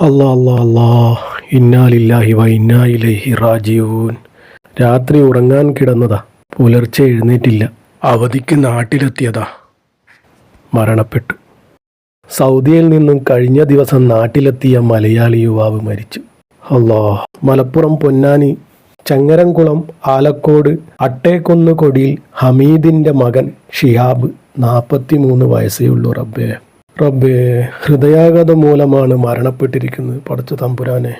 അല്ലാ അല്ലാ അല്ലാ. ഇന്നാലില്ലാഹി വ ഇന്നായിലൈഹി റാജിയൂൻ രാത്രി ഉറങ്ങാൻ കിടന്നതാ. പുലർച്ചെ എഴുന്നേറ്റില്ല. അവധിക്ക് നാട്ടിലെത്തിയതാ. മരണപ്പെട്ടു. സൗദിയിൽ നിന്നും കഴിഞ്ഞ ദിവസം നാട്ടിലെത്തിയ മലയാളി യുവാവ് മരിച്ചു. അല്ലാ. മലപ്പുറം പൊന്നാനി ചങ്ങരംകുളം ആലക്കോട് അട്ടേക്കൊന്ന് കൊടിയിൽ ഹമീദിന്റെ മകൻ ഷിഹാബ് നാൽപ്പത്തിമൂന്ന് വയസ്സേ ഉള്ളൂ റബ്ബേ. റബ്ബേ ഹൃദയാഘാതം മൂലമാണ് മരണപ്പെട്ടിരിക്കുന്നത്. പഠിച്ച തമ്പുരാനെ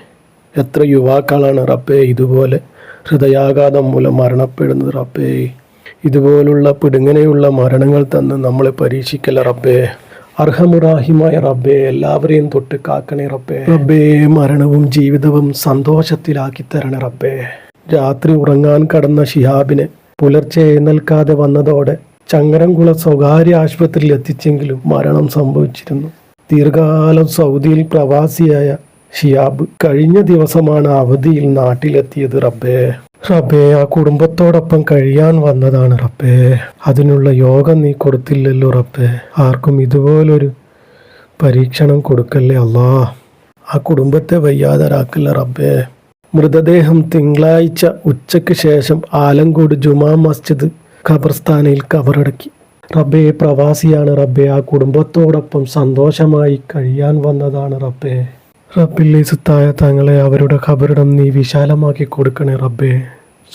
എത്ര യുവാക്കളാണ് റബ്ബേ ഇതുപോലെ ഹൃദയാഘാതം മൂലം മരണപ്പെടുന്നത് റബ്ബേ. ഇതുപോലുള്ള പിടുങ്ങനെയുള്ള മരണങ്ങൾ തന്ന് നമ്മളെ പരീക്ഷിക്കല റബ്ബേ. അർഹമുറാഹിമായ റബ്ബെ എല്ലാവരെയും തൊട്ട് കാക്കണേ റബ്ബെ. റബ്ബേ മരണവും ജീവിതവും സന്തോഷത്തിലാക്കി തരണേ റബ്ബേ. രാത്രി ഉറങ്ങാൻ കടന്ന ഷിഹാബിനെ പുലർച്ചെ എഴുന്നേൽക്കാതെ വന്നതോടെ ചങ്ങരംകുളം സ്വകാര്യ ആശുപത്രിയിൽ എത്തിച്ചെങ്കിലും മരണം സംഭവിച്ചിരുന്നു. ദീർഘകാലം സൗദിയിൽ പ്രവാസിയായ ഷിയാബ് കഴിഞ്ഞ ദിവസമാണ് അവധിയിൽ നാട്ടിലെത്തിയത് റബ്ബേ. റബ്ബേ ആ കുടുംബത്തോടൊപ്പം കഴിയാൻ വന്നതാണ് റബ്ബേ. അതിനുള്ള യോഗം നീ കൊടുത്തില്ലല്ലോ റബ്ബേ. ആർക്കും ഇതുപോലൊരു പരീക്ഷണം കൊടുക്കല്ലേ അല്ലാ. ആ കുടുംബത്തെ വയ്യാതരാക്കല്ല റബ്ബേ. മൃതദേഹം തിങ്കളാഴ്ച ഉച്ചയ്ക്ക് ശേഷം ആലങ്കോട് ജുമാ മസ്ജിദ് ഖബർസ്ഥാനിൽ കബറടക്കി. റബ്ബേ പ്രവാസിയാണ് റബ്ബെ. ആ കുടുംബത്തോടൊപ്പം സന്തോഷമായി കഴിയാൻ വന്നതാണ് റബ്ബേ. റബ്ബില്ലിസുത്തായ തങ്ങളെ അവരുടെ ഖബറിടം നീ വിശാലമാക്കി കൊടുക്കണേ റബ്ബേ.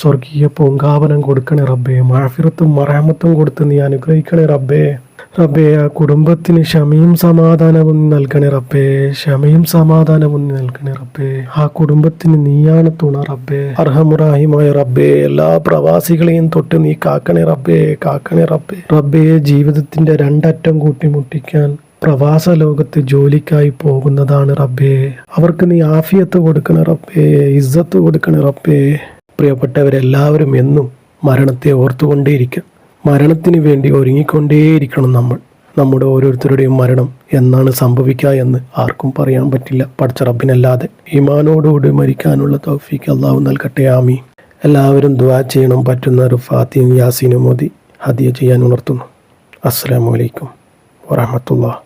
സ്വർഗീയ പൂങ്കാവനം കൊടുക്കണേ റബ്ബേ. മാഫിറത്തും മറാമത്തും കൊടുത്ത് നീ അനുഗ്രഹിക്കണേ റബ്ബേ. റബ്ബേ ആ കുടുംബത്തിന് ക്ഷമയും സമാധാനവും നൽകണേ റബ്ബേ. ക്ഷമയും സമാധാനവും നൽകണേ റബ്ബേ. ആ കുടുംബത്തിന് നീയാണ് തുണ റബ്ബേ. അർഹമുറാഹിമായ റബ്ബേ എല്ലാ പ്രവാസികളെയും തൊട്ട് നീ കാക്കണേ റബ്ബേ കാക്കണേ റബ്ബേ. റബ്ബേ ജീവിതത്തിന്റെ രണ്ടറ്റം കൂട്ടിമുട്ടിക്കാൻ പ്രവാസ ലോകത്ത് ജോലിക്കായി പോകുന്നതാണ് റബ്ബേ. അവർക്ക് നീ ആഫിയത്ത് കൊടുക്കണ റബ്ബേ ഇസ്സത്ത് കൊടുക്കണ റബ്ബേ. പ്രിയപ്പെട്ടവരെല്ലാവരും എന്നും മരണത്തെ ഓർത്തുകൊണ്ടേയിരിക്കും. മരണത്തിന് വേണ്ടി ഒരുങ്ങിക്കൊണ്ടേയിരിക്കണം നമ്മൾ. നമ്മുടെ ഓരോരുത്തരുടെയും മരണം എന്നാണ് സംഭവിക്കുക എന്ന് ആർക്കും പറയാൻ പറ്റില്ല. പഠിച്ച റബ്ബിനല്ലാതെ. ഈമാനോടുകൂടി മരിക്കാനുള്ള തൗഫീക്ക് അള്ളാഹു നൽകട്ടെ. ആമി എല്ലാവരും ദുആ ചെയ്യണം. പറ്റുന്ന ഒരു ഫാത്തിയും യാസീനും മോദി ഹദിയ ചെയ്യാൻ ഉണർത്തുന്നു. അസ്സാം വലൈക്കും വറഹമത്തുള്ള